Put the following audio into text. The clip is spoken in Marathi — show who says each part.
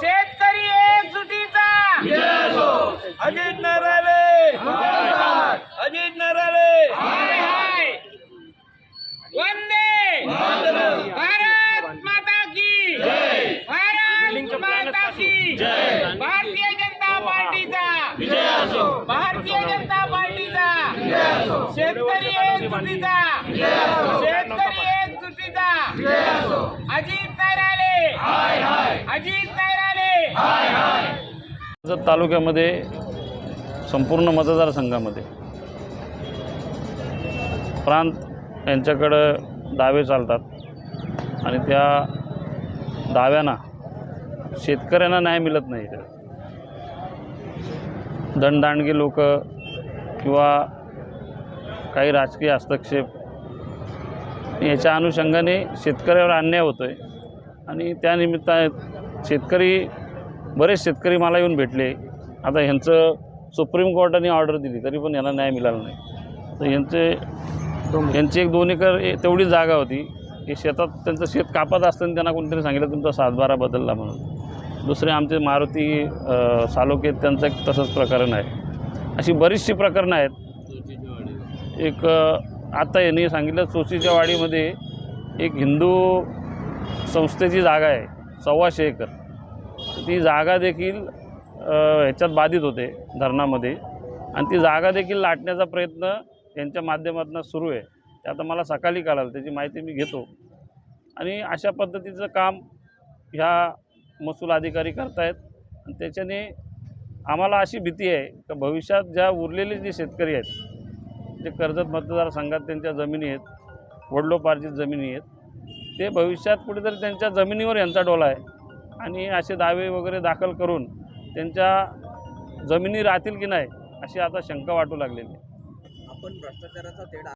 Speaker 1: शेतकरी एकजुटीचा
Speaker 2: अजित नराले अजित नराले
Speaker 1: हाय हाय वंदे भारत माता की. भारत माता की. भारतीय जनता पार्टीचा. भारतीय जनता पार्टीचा. शेतकरी एकजुटीचा शेतकरी एकजुटीचा अजित नराले अजित
Speaker 3: तालुक्यामध्ये संपूर्ण मतदारसंघामध्ये प्रांत यांच्याकडं दावे चालतात. आणि त्या दाव्यांना शेतकऱ्यांना न्याय मिळत नाही इकडे दणदांडगे लोक किंवा काही राजकीय हस्तक्षेप याच्या अनुषंगाने शेतकऱ्यावर अन्याय होतो आहे आणि त्यानिमित्त शेतकरी बरेच शेतकरी मला येऊन भेटले. आता ह्यांचं सुप्रीम कोर्टाने ऑर्डर दिली तरी पण यांना न्याय मिळाला नाही. तर यांचे यांची एक दोन एकर ए- तेवढी जागा होती. हे शेतात त्यांचं शेत कापत असताना त्यांना कोणतरी सांगितलं तुमचा सातबारा बदलला म्हणून. दुसरे आमचे मारुती सालोकेत सालोके त्यांचं एक तसंच प्रकरण आहे. अशी बरीचशी प्रकरणं आहेत. एक आता यांनी सांगितलं चोशीच्या वाडीमध्ये एक हिंदू संस्थेची जागा आहे सव्वाशे एकर. ती जागा देखील ह्याच्यात बाधित होते धरणामध्ये. आणि ती जागा देखील लाटण्याचा प्रयत्न यांच्या माध्यमातून सुरू आहे. ते आता मला सकाळी कळालं त्याची माहिती मी घेतो. आणि अशा पद्धतीचं काम ह्या महसूल अधिकारी करतायत. आणि त्याच्याने आम्हाला अशी भीती आहे का भविष्यात ज्या उरलेले जे शेतकरी आहेत जे कर्जत मतदारसंघात त्यांच्या जमिनी आहेत वडलोपार्जित जमिनी आहेत ते भविष्यात कुठेतरी त्यांच्या जमिनीवर यांचा डोला आहे. आणि असे दावे वगैरे दाखल करून त्यांच्या जमिनी राहतील की नाही अशी आता शंका वाटू लागलेली आहे.
Speaker 4: आपण भ्रष्टाचाराचा